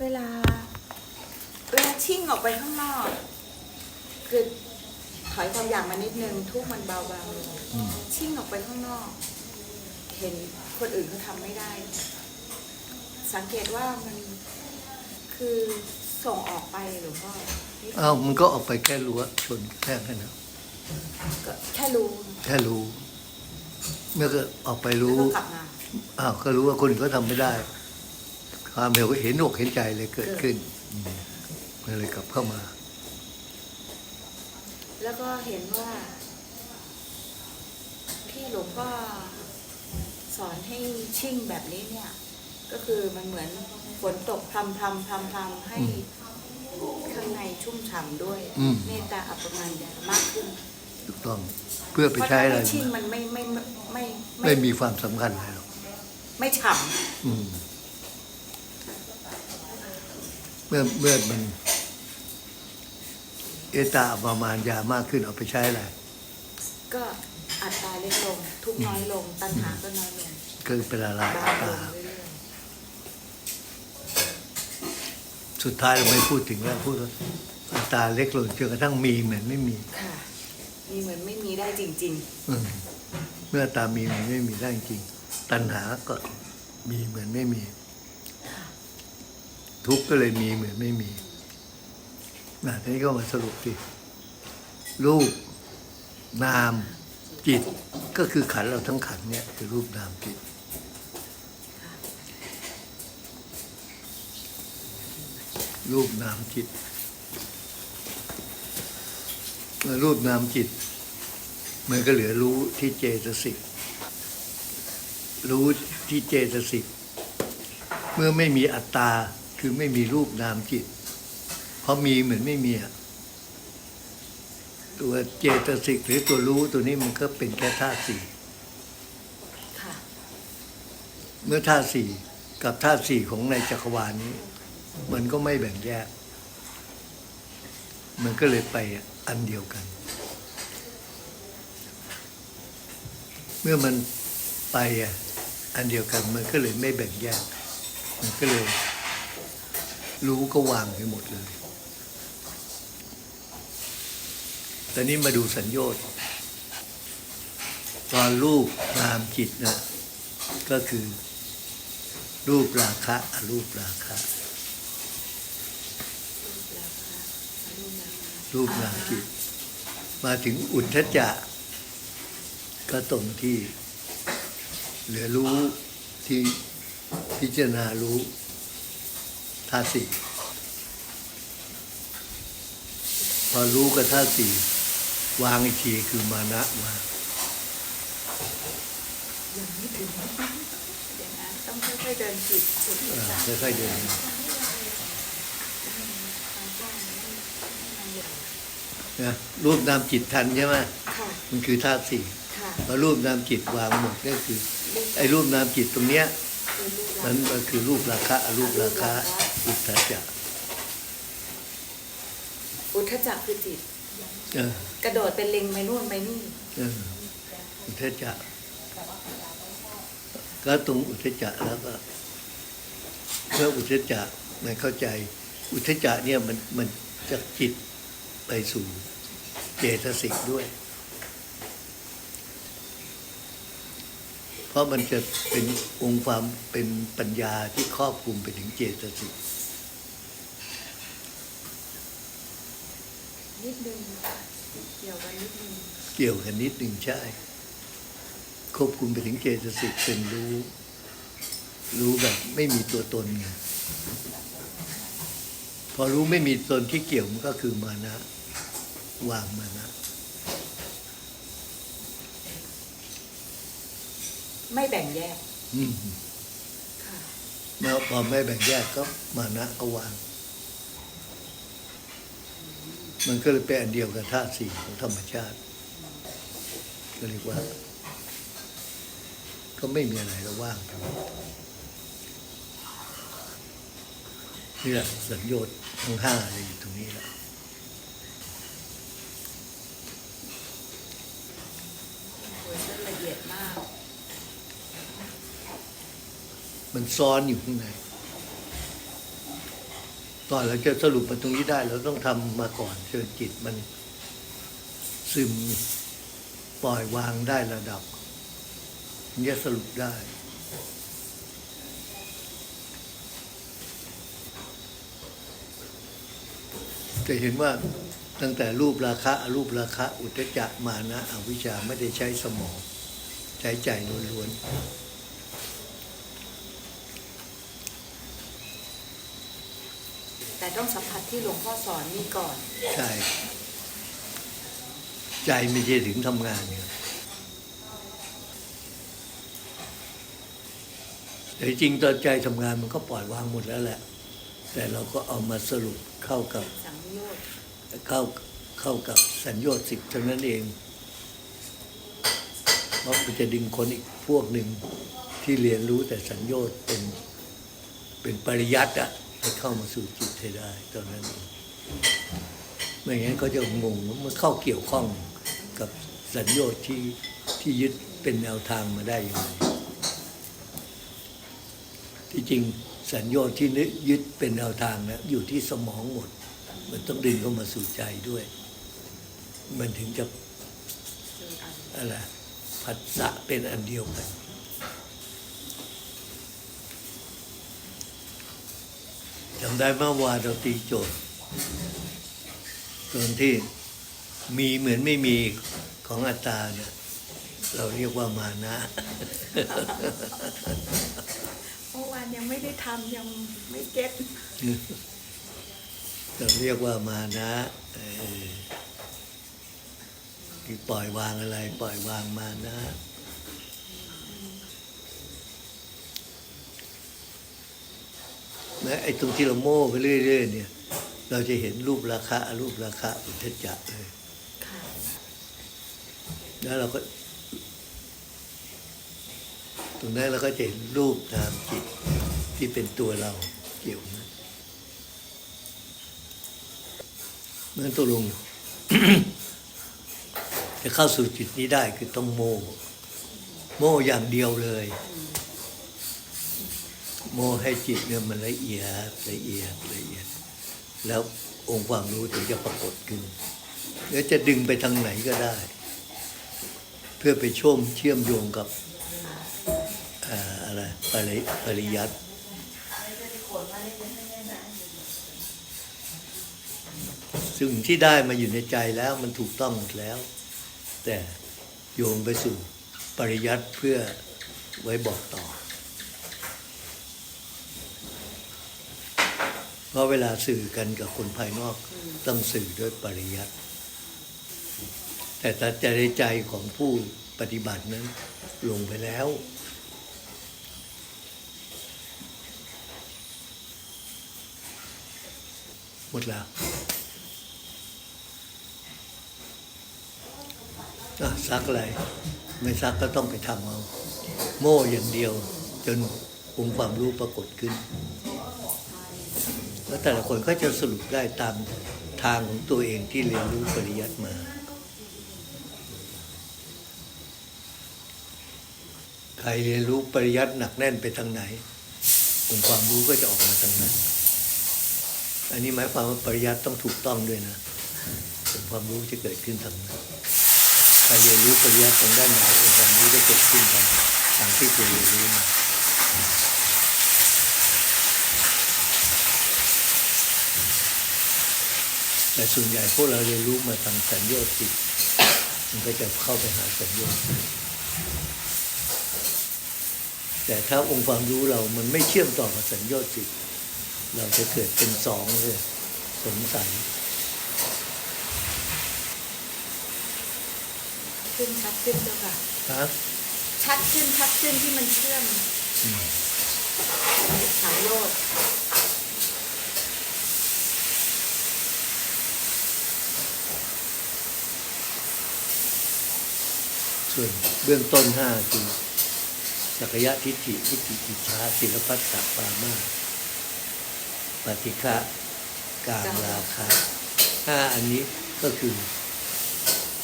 เวลา เวลาชิ่งออกไปข้างนอก คือถอยความอยากมานิดนึง ทุกข์มันเบาบางลงอืมชิ่งออกไปข้างนอก เห็นคนอื่นเขาทำไม่ได้ สังเกตว่ามันคือส่งออกไปหรือว่าอ้าวมันก็ออกไปแค่รั้วชนแค่นั้นนะก็แค่รู้แค่รู้เมื่อก็ออกไปแล้วรู้ก็กลับมา อ้าวก็รู้ว่าคนอื่นเขาทำไม่ได้ ความเห็นเห็นอกเห็นใจเลยเกิดขึ้นอืมมันเลยกลับเข้ามา แล้วก็เห็นว่า ที่หลวงพ่อสอนให้ชิ่งแบบนี้เนี่ย ก็คือมันเหมือนฝนตกพรำพรำพรำพรำให้ข้างในชุ่มฉ่ำด้วยอืมเมตตาอัปปมัญญามากขึ้นถูกต้องเพื่อไปเพราะใช้ถ้าอะไรไม่ชิ่งมันไม่ไม่ไม่ไม่ไม่มีความสำคัญอะไรหรอกไม่ฉ่อืม เมื่อเมื่อมันเอตาประมาณยามากขึ้นเอาไปใช้อะไรำก็อัตราเล็กลง ทุกข์น้อยลง ตัณหาก็น้อยลงก็เป็นอะไรเบาอัตลตางเรื่อยสุดท้ายเราไม่พูดถึงแล้วพูดว่าอัตราเล็กลงจนกระทั่งมีเหมือนไม่มี ๆค่ะ มีเหมือนไม่มีได้จริง อืมเมื่ออัตรามีเหมือนไม่มีได้จริงตัณหาก็มีเหมือนไม่มี ทุกข์ก็เลยมีเหมือนไม่มีนะทีนี้ก็มาสรุปสิรูปนามจิตก็คือขันเราทั้งขันเนี่ยคือรูปนามจิตรูปนามจิตเมื่อรูปนามจิตมันก็เหลือรู้ที่เจตสิกรู้ที่เจตสิกเมื่อไม่มีอัตตา คือไม่มีรูปนามจิต เพราะมีเหมือนไม่มีอะตัวเจตสิกหรือตัวรู้ตัวนี้มันก็เป็นแค่ธาตุสี่ๆค่ะเมื่อธาตุสี่กับธาตุสี่ของในจักรวาลนี้ มันก็ไม่แบ่งแยก มันก็เลยไปอันเดียวกัน เมื่อมันไปอะอันเดียวกันมันก็เลยไม่แบ่งแยก มันก็เลย รู้ก็วางไปหมดเลย ตอนนี้มาดูสัญญาณตอนรูปนามจิตนะก็คือ รูปราคะอรูปราคะ รูปนามจิต มาถึงอุทธจักก็ตรงที่ เหลือรู้ที่พิจารณารู้ ธาตุสี่พอรู้กับธาตุสี่วางอีกทีคือมานะวางยังไม่ถึงเดี๋ยวนะต้องค่อยๆเดินจิตจิตอ่าจากค่อยๆเดินนะรูปนามจิตทันใช่ไหมค่ะมันคือธาตุสี่ค่ะพอรูปนามจิตวางหมดก็คือ ไอ้รูปนามจิตตรงเนี้ยคือรูปมันมันคือรูปราคะอรูปราคะ อุทธจักอุทธจักคือจิต เออกระโดดเป็นลิงไปนู่นไปนี่ เอออุทธจักก็ตรงอุทธจักแล้วก็เมื่ออุทธจักมันเข้าใจ อุทธจักเนี่ยมันมันจากจิตไปสู่เจตสิกด้วย เพราะมันจะเป็นองค์ความเป็นปัญญาที่ครอบคลุมไปถึงเจตสิกนิดนึงเกี่ยวกันนิดนึงเกี่ยวกันนิดหนึ่งใช่ ควบคุมไปถึงเจตสิกเป็นรู้ รู้แบบไม่มีตัวตนไงพอรู้ไม่มีตนที่เกี่ยวมันก็คือมานะ วางมานะ ไม่แบ่งแยกอืมค่ะเมื่อพอไม่แบ่งแยกก็มานะก็วาง มันก็เลยเป็นอันเดียวกับธาตุสี่ของธรรมชาติก็เรียกว่า ก็ไม่มีอะไรแล้วว่างไปหมดนี่แหละสัญญาณทั้งห้าเลยอยู่ตรงนี้แหละ โอ้ยละเอียดมาก มันซ้อนอยู่ข้างในก่อนเราจะสรุปมาตรงนี้ได้ เราต้องทำมาก่อนเชิญจิตมันซึมปล่อยวางได้ระดับถึงจะสรุปได้ จะเห็นว่าตั้งแต่รูปราคะอรูปราคะ อุทจจะมานะอวิชชาไม่ได้ใช้สมอง ใช้ใจล้วน แต่ต้องสัมผัสที่หลวงพ่อสอนนี่ก่อนๆใช่ ใจไม่ใช่ถึงทำงานเนี่ยแต่จริงตอนใจทำงานมันก็ปล่อยวางหมดแล้วแหละ แต่เราก็เอามาสรุปเข้ากับสังโยชน์เข้าเข้ากับสัญญาสิบเท่านั้นเองเพราะมันจะดึงคนอีกพวกหนึ่งที่เรียนรู้แต่สัญญาเป็นเป็นปริยัติอะ ให้เข้ามาสู่จิตให้ได้ ตอนนั้นเองไม่งั้นก็จะงงมันเข้าเกี่ยวข้องกับสัญญาที่ที่ยึดเป็นแนวทางมาได้ยังไงที่จริงสัญญาที่นึกยึดเป็นแนวทางนะอยู่ที่สมองหมด มันต้องดึงเข้ามาสู่ใจด้วย มันถึงจะออันอะไรผัสสะเป็นอันเดียวกัน จำได้เมื่อวานเราตีโจทย์ตรงที่มีเหมือนไม่มีของอัตตาเนี่ยเราเรียกว่ามานะเมื่อวานยังไม่ได้ทำยังไม่เก็ตเราเรียกว่ามานะเออที่ปล่อยวางอะไร ปล่อยวางมานะ แม้ไอ้ตรงที่เราโม่ไปเรื่อยๆเนี่ย เราจะเห็นรูปราคารูปราคาอุทจจะเลยค่ะแล้วเราก็ ตรงนั้นเราก็จะเห็นรูปนามจิตที่เป็นตัวเราเกี่ยวนะเมื่อตัวลงจะเข้าสู่จิตนี้ได้คือต้องโม โมอย่างเดียวเลย โมให้จิตเนี่ยมันละเอียดละเอียดละเอียด แล้วองค์ความรู้ถึงจะปรากฏขึ้นแล้วจะดึงไปทางไหนก็ได้ เพื่อไปช่วมเชื่อมโยงกับอ่าอะไรปริปริยัติสิ่งที่ได้มาอยู่ในใจแล้วมันถูกต้องหมดแล้ว แต่โยงไปสู่ปริยัติเพื่อไว้บอกต่อ เพราะเวลาสื่อกันกับคนภายนอกต้องสื่อด้วยปริยัติ แต่ตัดใจในใจของผู้ปฏิบัตินั้นลงไปแล้ว หมดแล้วอะซักอะไร ไม่ซักก็ต้องไปทำเอา โม่อย่างเดียว จนองค์ความรู้ปรากฏขึ้น แล้วแต่ละคนก็จะสรุปได้ตามทางของตัวเองที่เรียนรู้ปริยัติมาใครเรียนรู้ปริยัติหนักแน่นไปทางไหนองความรู้ก็จะออกมาทางนั้น อันนี้หมายความว่าปริยัติต้องถูกต้องด้วยนะองความรู้จะเกิดขึ้นทางนั้นใครเรียนรู้ปริยัติทางด้านไหนองค์ความรู้จะเกิดขึ้นทางทางที่ตัวเรียนรู้มา แต่ส่วนใหญ่พวกเราเรียนรู้มาทางสัญญาสิตมันก็จะเข้าไปหาสัญญาสิตแต่ถ้าองค์ความรู้เรามันไม่เชื่อมต่อกับสัญญาสิตเราจะเกิดเป็นสองเลยสงสัยขึ้นชัดขึ้นเจ้าค่ะครับชัดขึ้นชัดขึ้นที่มันเชื่อมสังโยช ส่วนเบื้องต้นห้าคือสักยะทิฏฐิทิฏฐิอิจฉาศิลปัสสะปามาปฏิฆะกามราคะห้าอันนี้ก็คือ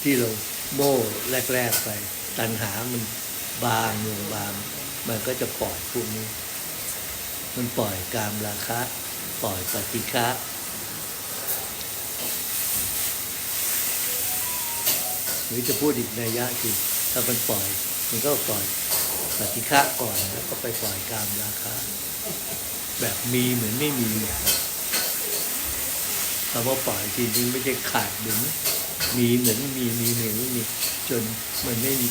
ที่เราโม่แรก ๆไป ตัณหามันบางลงบาง มันก็จะปล่อยพวกนี้ มันปล่อยกามราคะ ปล่อยปฏิฆะหรือจะพูดอีกนัยยะคือ ถ้ามันปล่อยมันก็ปล่อยปฏิฆะก่อนแล้วก็ไปปล่อยกามราคะแบบมีเหมือนไม่มีคำว่าปล่อยทีนี้ไม่ใช่ขาดหมือมีเหมือนมีมีเหมือนไม่มีจนมันไม่มี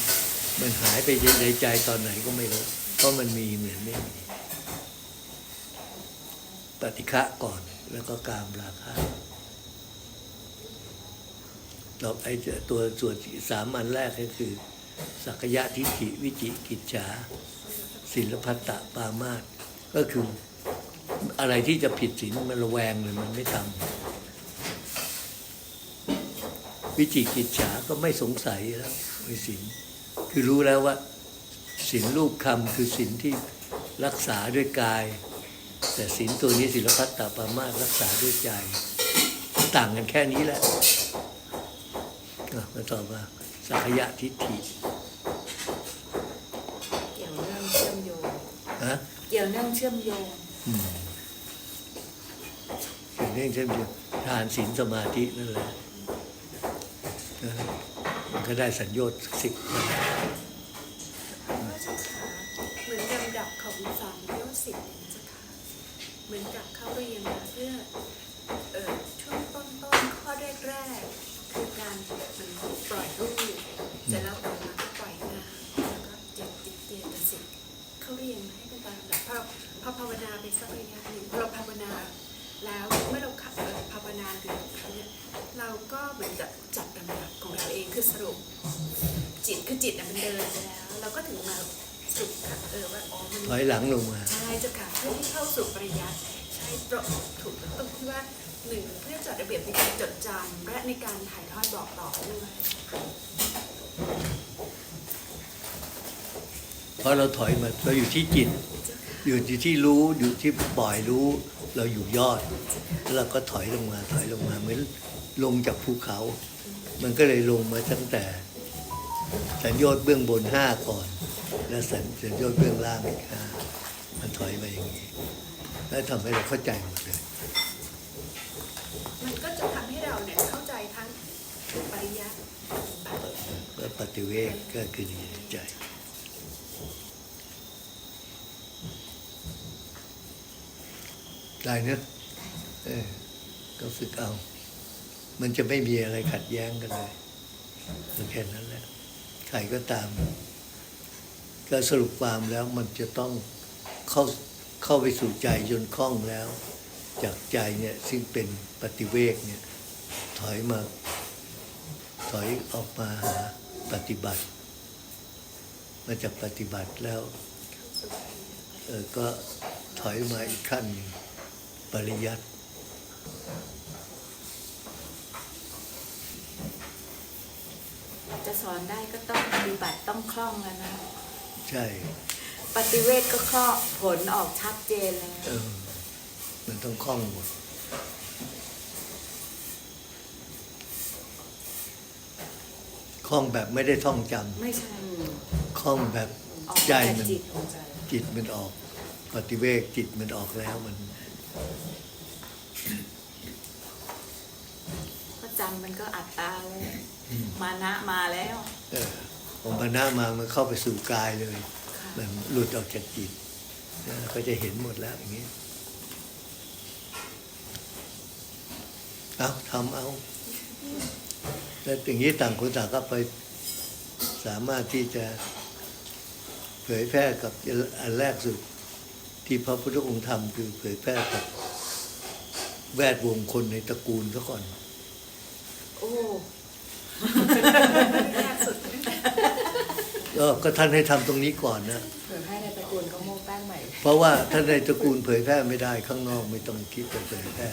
มันหายไปในใจตอนไหนก็ไม่รู้เพราะมันมีเหมือนไม่มีปฏิฆะก่อนแล้วก็กามราคะต่อไอ้เจ้าตัวส่วนสามอันแรกก็คือ สักยะทิฏฐิวิจิกิจฉาศิลพัตตปามาสก็คืออะไรที่จะผิดศีลมันระแวงเลยมันไม่ทำวิจิกิจฉาก็ไม่สงสัยแล้วในศีลคือรู้แล้วว่าศีลรูปคำคือศีลที่รักษาด้วยกาย แต่ศีลตัวนี้ศิลพัตตปามาสรักษาด้วยใจ ต่างกันแค่นี้แหละมาต่อมา สักยะทิฏฐิเกี่ยวเนื่องเชื่อมโยงฮะเกี่ยวเนื่องเชื่อมโยงอืมสิ่งนี้เช่นเดียวทานศีลสมาธินั่นแหละนะมันก็ได้สัญญาสิบ พระเจ้าค่ะเหมือนลำดับของสามโยชน์สิบเนี่ยนะเจ้าค่ะเหมือนกับเข้าเรียนมาเพื่อเอ่อช่วงต้นต้นๆข้อแรกแรกๆคือการมันปล่อยรูปเสร็จแล้วต่อมาก็ปล่อยงานแล้วก็เจ็ดติดเตียนสิบ เข้าเรียนให้เป็นตามลำดับพอพอภาวนาไปสักระยะหนึ่งพอเราภาวนา แล้วเมื่อเราขับเอ่อภาวนาถึงเนี่ยเราก็เหมือนกับจัดลำดับของเราเองคือสรุป จิตคือจิตน่ะมันเดินไปแล้ว เราก็ถึงมาสรุปค่ะเออว่าอ๋อมันถอยหลังลงมาใช่เจ้าค่ะเพื่อที่เข้าสู่ปริยัติใช่ตรงถูกตรงที่ว่าหนึ่งเพื่อจัดระเบียบในการจดจำและในการถ่ายทอดบอกต่อด้วยเพ ราะเราถอยมาเราอยู่ที่จิตเจ้าค่ะอยู่ที่รู้อยู่ที่ปล่อยรู้เราอยู่ยอด แล้วเราก็ถอยลงมาถอยลงมาเหมือนลงจากภูเขา มันก็เลยลงมาตั้งแต่ สัญญาณเบื้องบนห้าก่อน แล้วสัญสัญญาณเบื้องล่างอีกห้ามันถอยมาอย่างนี้แล้วทำให้เราเข้าใจหมดเลยมันก็จะทำให้เราเนี่ยเข้าใจทั้งปริยัติปฏิบัติแล้วปฏิเวกก็คือดีในใจ ได้เนอะเออก็ฝึกเอา มันจะไม่มีอะไรขัดแย้งกันเลยมันแค่นั้นแหละใครก็ตาม ก็สรุปความแล้วมันจะต้องเข้าเข้าไปสู่ใจจนคล่องแล้ว จากใจเนี่ยซึ่งเป็นปฏิเวกเนี่ย ถอยมา ถอยออกมาหาปฏิบัติ มาจากปฏิบัติแล้ว เออก็ถอยมาอีกขั้นหนึ่ง ปริยัติ จะสอนได้ก็ต้องปฏิบัติต้องคล่องแล้วนะ ใช่ ปฏิเวทก็คล่องผลออกชัดเจนเลยเออ มันต้องคล่องหมดคล่องแบบไม่ได้ท่องจไม่ใช่ำคล่องแบบออกใจจากมันจิตจิตมันออก ปฏิเวกจิตมันออกแล้วมัน ก็จำมันก็อัตตาเลยอืมมานะมาแล้วเออผมพนามามันเข้าไปสู่กายเลยค่ะมันหลุดออกจากจิตนะก็จะเห็นหมดแล้วอย่างนี้เอาทำเอาแล้วอย่างนี้ต่างคนต่างก็ไปสามารถที่จะเผยแพร่กับอันแรกสุด ที่พระพุทธองค์ทำคือเผยแพร่กับแวดวงคนในตระกูลซะก่อน โอ้แรกสุดก็ก็ท่านให้ทำตรงนี้ก่อนนะเผื่อให้ในตระกูลเขาโม้แป้งใหม่ เพราะว่าถ้าในตระกูลเผยแพร่ไม่ได้ข้างนอกไม่ต้องคิดจะเผยแพร่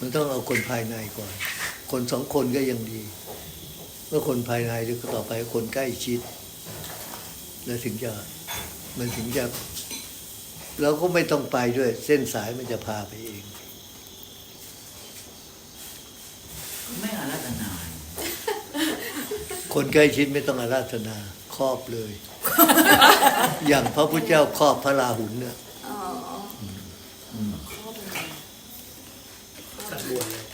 มันต้องเอาคนภายในก่อน คนสองคนก็ยังดีเมื่อคนภายในแล้วก็ต่อไปคนใกล้ชิด แล้วถึงจะ มันถึงจะเราก็ไม่ต้องไปด้วย เส้นสายมันจะพาไปเองไม่อารัตนา คนใกล้ชิดไม่ต้องอาราธนาครอบเลย อย่างพระพุทธเจ้าครอบพระราหุลเนี่ยอ๋ออืมบวชเลย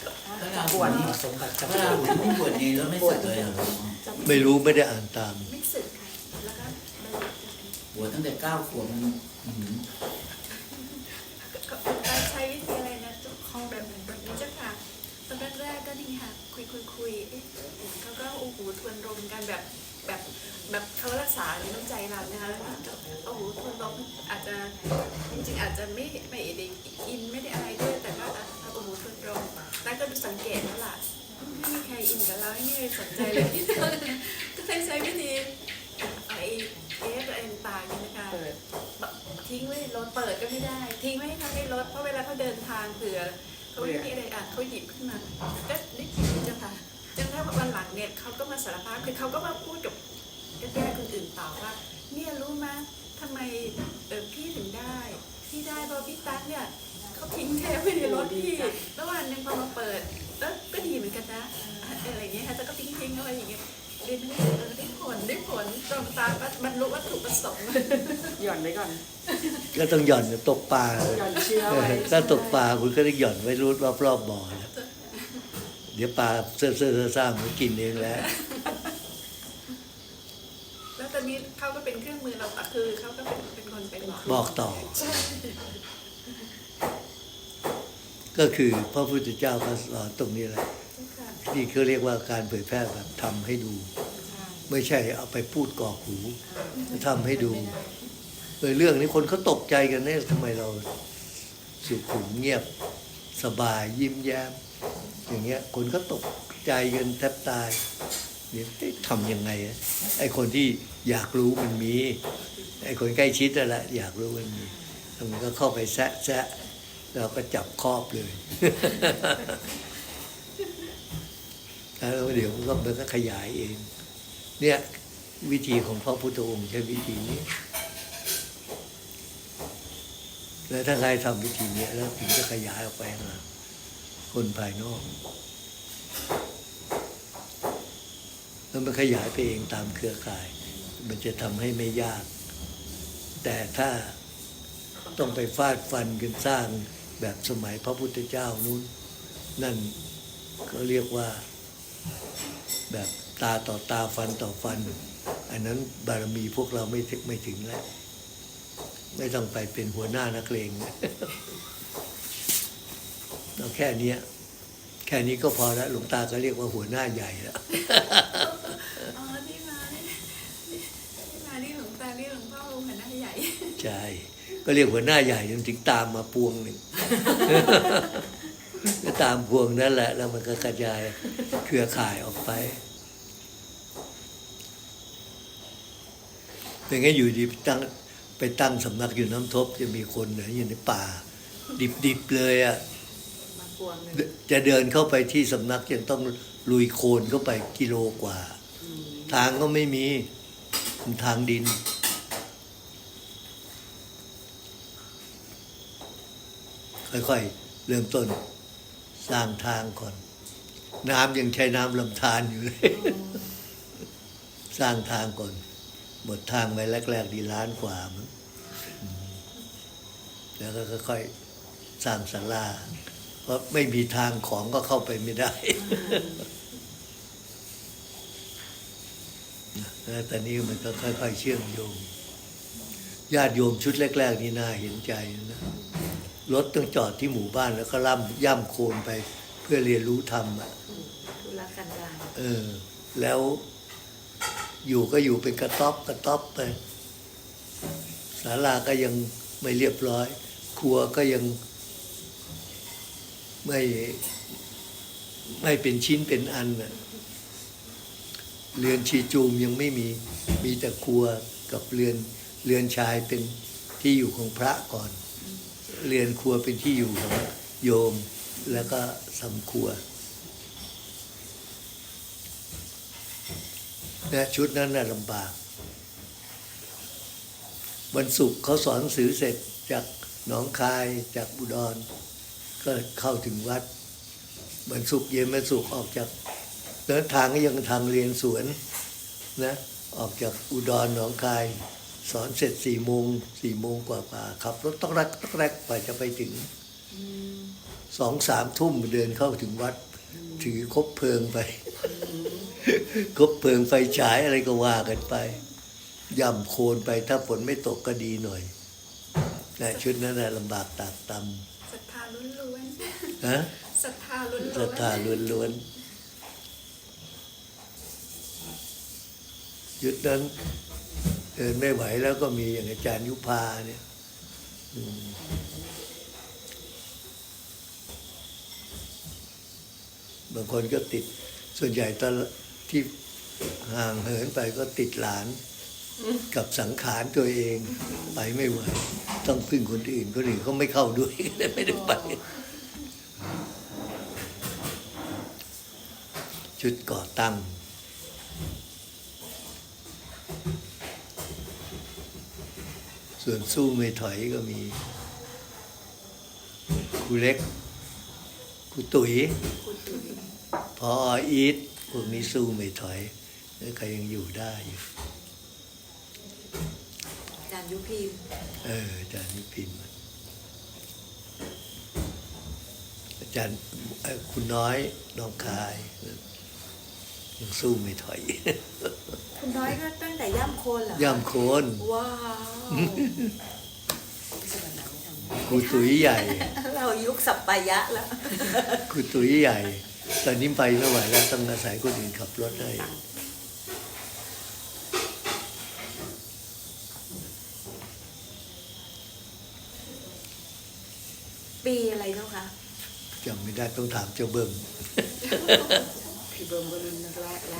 พระราบหูวชนี่สมบัติกับพระราหูนี่บวชเองแล้วไม่สึกเลยเหรอไม่รู้ไม่ได้อ่านตามไม่สึกค่ะ แล้วก็บรรลุ บวตั้งแต่เก้าขวบมันอื้อหือก็การใช้วิธีอะไรนะเจ้าของแบบหนึ่งแบบนี้เจ้าค่ะตอนแรกๆก็นี่ค่ะ คุยคุยคุยเอ๊ะเขาก็โอ้โหทวนรมกันแบบแบบแบบเขารักษาในน้ำใจเรานะคะแล้วก็โอ้โหทวนรมอาจจะจริงๆอาจจะไม่ไม่ได้อินไม่ได้อะไรด้วยแต่ก็อะโอ้โหทวนรมแล้วก็ดูสังเกตแล้วล่ะไม่มีใครอินกับเราไม่มีใครสนใจเลยก็เลยใช้วิธีไอเอเอ็นต่างๆนี่นะคะ เปิด ทิ้งไว้ในรถเปิดก็ไม่ได้ ทิ้งไว้ให้เขาในรถเพราะเวลาเขาเดินทางเผื่อเขาไม่มีอะไรอะเขาหยิบขึ้นมาก็ได้กินจ้ะค่ะจนถ้าวันหลังเนี่ยเขาก็มาสารภาพคือเขาก็มาพูดกับญาติๆคนอื่นต่อว่า เนี่ยรู้ไหมทำไมเออพี่ถึงได้ พี่ได้เพราะพี่ตั๊กเนี่ยเขาทิ้งแท้ไว้ในรถพี่แล้ววันหนึงพอมาเปิดเออก็ดีเหมือนกันนะอะไรอย่างเงี้ยค่ะแต่ก็ทิ้งทิ้งๆเอาไว้อย่างเงี้ย เรียนไม่ได้เออได้ผลได้ผลตรงตามบรรลุวัตถุประสงค์หย่อนไว้ก่อนก็ต้องหย่อนตกปลาหย่อนเชื้อไว้ถ้าตกปลาคุณก็ได้หย่อนไว้รูดรอบรอบๆบ่อแล้วเดี๋ยวปลาเสื้อเสื้อซ่าๆมันกินเองแล้วแล้วตอนนี้เขาก็เป็นเครื่องมือเราอะคือเขาก็เป็นเป็นคนไปบอกบอกต่อใช่ก็คือพระพุทธเจ้าก็สอนตรงนี้แหละค่ะ ที่เขาเรียกว่าการเผยแพร่แบบทำให้ดู ไม่ใช่เอาไปพูดกรอกหูทำให้ดูเออเรื่องนี้คนเขาตกใจกันเนี่ยทำไมเราสุขุมเงียบสบายยิ้มแย้ม อย่างเงี้ยคนก็ตกใจกันแทบตายเนี่ยเอ๊ะทำยังไงอะไอ้คนที่อยากรู้มันมีไอ้คนใกล้ชิดนั่นแหละอยากรู้มันมีมันก็เข้าไปแซะแซะเราก็จับครอบเลย แล้วเดี๋ยวมันก็มันก็ขยายเอง เนี่ยวิธีของพระพุทธองค์ใช้วิธีนี้ แล้วถ้าใครทำวิธีนี้แล้วถึงจะขยายออกไปหาคนภายนอก แล้วมันขยายไปเองตามเครือข่าย มันจะทำให้ไม่ยาก แต่ถ้าต้องไปฟาดฟันกันสร้างแบบสมัยพระพุทธเจ้านู้น นั่นก็เรียกว่า แบบตาต่อตาฟันต่อฟัน อันนั้นบารมีพวกเราไม่ถึงไม่ถึงแล้ว ไม่ต้องไปเป็นหัวหน้านักเลงเราแค่เนี้ยแค่นี้ก็พอแล้วหลวงตาก็เรียกว่าหัวหน้าใหญ่แล้วอ๋อที่มานี่ที่มานี่หลวงตาเรียกหลวงพ่อลงหัวหน้าใหญ่ใช่ก็เรียกหัวหน้าใหญ่จนถึงตามมาพวงหนึ่งก็ตามพวงนั่นแหละ แล้วมันก็กระจาย เครือข่ายออกไปเป็นไงอยู่ดีไปตั้งไปตั้งสำนักอยู่น้ำทบจะมีคนอยู่ในป่า ดิบๆเลยอะมาพวงหนึ่งจะเดินเข้าไปที่สำนักยังต้องลุยโคลนเข้าไปกิโลกว่า ทางก็ไม่มีทางดิน ค่อยๆ เริ่มต้นสร้างทางก่อน น้ำยังใช้น้ำลำธารอยู่เลย สร้างทางก่อน หมดทางไปแรก ๆ ดีล้านกว่ามั้งอืมแล้วก็ค่อยๆสร้างศาลาเพราะไม่มีทางของก็เข้าไปไม่ได้แล้วตอนนี้มันก็ค่อย ๆ เชื่อมโยงญาติโยมชุดแรก ๆ นี่น่าเห็นใจนะรถต้องจอดที่หมู่บ้านแล้วก็ล่ำย่ำโคลนไปเพื่อเรียนรู้ธรรมอะธุรกันดารเออ แล้วอยู่ก็อยู่เป็นกระต๊อบกระต๊อบไปศาลาก็ยังไม่เรียบร้อย ครัวก็ยังไม่ไม่เป็นชิ้นเป็นอันน่ะเรือนชีจูมยังไม่มีมีแต่ครัวกับเรือนเรือนชายเป็นที่อยู่ของพระก่อน เรือนครัวเป็นที่อยู่ของโยม แล้วก็สำครัวนะชุดนั้นน่ะลำบากวันศุกร์เขาสอนสือเสร็จจากหนองคายจากอุดร ก็เข้าถึงวัดวันศุกร์เย็นวันศุกร์ออกจากเดินทางก็ยังทางเรียนสวนนะออกจากอุดรหนองคาย สอนเสร็จสี่โมงสี่โมงกว่าๆขับรถต้องแรกต้องแรกกว่าจะไปถึงอืม สองสามทุ่มเดินเข้าถึงวัด ถือคบเพลิงไปคบเพลิงไฟฉายอะไรก็ว่ากันไปย่ำโคลนไปถ้าฝนไม่ตกก็ดีหน่อยนะชุดนั้นนะลำบากตากตศรัทธาล้วนำนะๆศรัทธาล้วนๆศรัทธาล้วนๆยุดนั้นเดินไม่ไหวแล้วก็มีอย่างอาจารย์ยุพาเนี่ยอืม บางคนก็ติดส่วนใหญ่ตอนที่ห่างเหินไปก็ติดหลานกับสังขารตัวเองไปไม่ไหวต้องพึ่งคนอื่นคนอื่นเขาไม่เข้าด้วยเลยไม่ได้ไป ชุดก่อตั้งส่วนสู้ไม่ถอยก็มีครูเล็ก ครูตุ๋ยพออีทพวกนี้สู้ไม่ถอยแล้วใครยังอยู่ได้อยู่อาจารย์ยุพินเอออาจารย์นิพินอาจารย์เอ่อคุณน้อยน้องคาย ยังสู้ไม่ถอย คุณน้อยก็ตั้งแต่ย่ำโคนเหรอย่ำโคนว้าว ครูตุ๋ยใหญ่ เรายุคสัปปายะแล้วครูตุ๋ยใหญ่ ตอนนี้ไปไม่ไหวแล้วต้องอาศัยคนอื่นขับรถให้ปีอะไรเจ้าคะจำไม่ได้ต้องถามเจ้าเบิ้มพี่เบิ้มก็รุ่นแรกแล้ว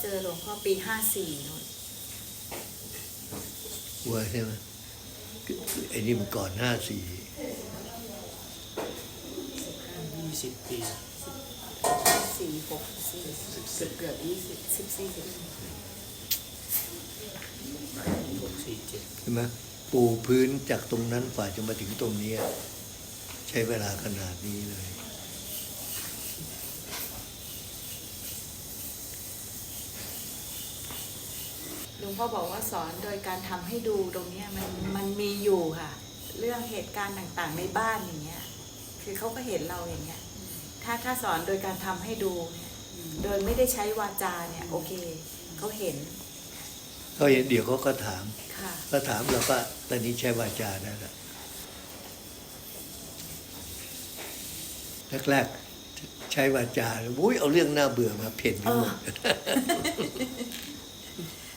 เจอหลวงพ่อปีห้าสี่นู่น วัวใช่ไหมไอ้นี่มันก่อนห้าสี่ยี่สิบปีสี่หกสี่เกือบเกือบยี่สิบสิบสี่สิบหกสี่เจ็ดใช่ไหมปูพื้นจากตรงนั้นฝ่าจะมาถึงตรงนี้ ใช้เวลาขนาดนี้เลย หลวงพ่อบอกว่าสอนโดยการทำให้ดูตรงเนี้ยมันมันมีอยู่ค่ะ เรื่องเหตุการณ์ต่างๆในบ้านอย่างเงี้ย คือเขาก็เห็นเราอย่างเงี้ย ถ้าถ้าสอนโดยการทำให้ดูเนี่ยโดยไม่ได้ใช้วาจาเนี่ย โอเคเขาเห็นก็เห็นเดี๋ยวเขาก็ถามค่ะก็ถามเราก็ตอนนี้ใช้วาจาได้แล้วแรกๆใช้วาจาอุ้ยเอาเรื่องน่าเบื่อมาเพ่นทั้งหมด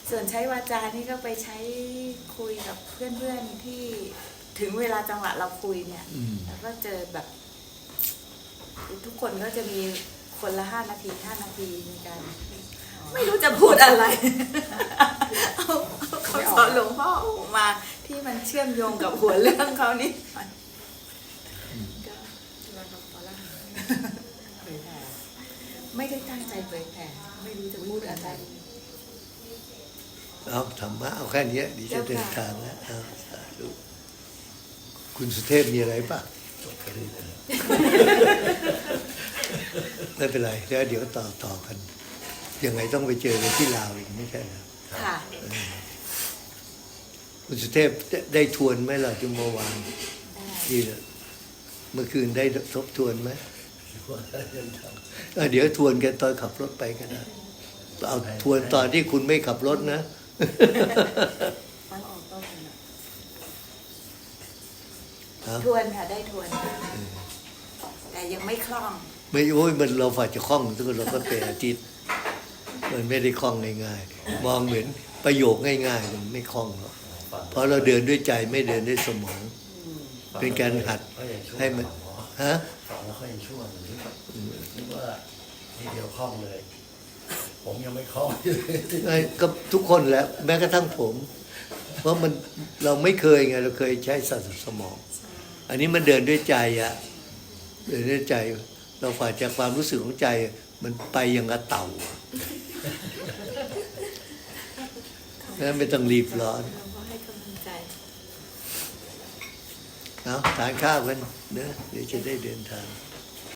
ส่วนใช้วาจานี่ก็ไปใช้คุยกับเพื่อนๆที่ถึงเวลาจังหวะเราคุยเนี่ย อืม แล้วก็เจอแบบ ทุกคนก็จะมีคนละห้านาทีห้านาทีในการไม่รู้จะพูดอะไร เอาเอาคำสอนหลวงพ่อออกมาที่มันเชื่อมโยงกับหัวเรื่องเขานี่ก็เราทำตอนแรกเผยแผ่ไม่ได้ตั้งใจเผยแผ่ไม่รู้จะพูดอะไร เอาธรรมะเอาแค่เนี้ยเดียวจะเดินทางแล้วเอาสาธุคุณสุเทพมีอะไรปะจบไปเรื่อยไม่เป็นไรแล้วเดี๋ยวต่อต่อกัน ยังไงต้องไปเจอกันที่ลาวอีกไม่ใช่เหรอค่ะคุณสุเทพได้ได้ทวนไหมล่ะที่เมื่อวานได้ที่เมื่อคืนได้ทบทวนไหมเออเดี๋ยวทวนกันตอนขับรถไปก็ได้เอาทวนตอนที่คุณไม่ขับรถนะ ตั้งออกต้นกันอะเอาทวนค่ะได้ทวน แต่ยังไม่คล่อง ไม่โอ้ยมันเราฝ่าจะคล่องทุกคนเราก็เป็นอาทิตย์มันไม่ได้คล่องง่ายๆ มองเหมือนประโยคง่ายๆ มันไม่คล่องหรอกเพราะเราเดินด้วยใจไม่เดินด้วยสมอง เป็นการหัดให้มันฮะฟังแล้วค่อยชั่วหรือนึกว่าทีเดียวคล่องเลย ผมยังไม่คล่องเลยไอ้ก็ทุกคนแหละแม้กระทั่งผม เพราะมันเราไม่เคยไงเราเคยใช้สัตว์สมอง อันนี้มันเดินด้วยใจอะเดินด้วยใจ เราฝ่าจากความรู้สึกของใจมันไปอย่างกระเต่าอะนั้นไม่ต้องรีบร้อนหลวงพ่อให้กำลังใจเอาทานข้าวกันเนอะเดี๋ยวจะได้เดินทางค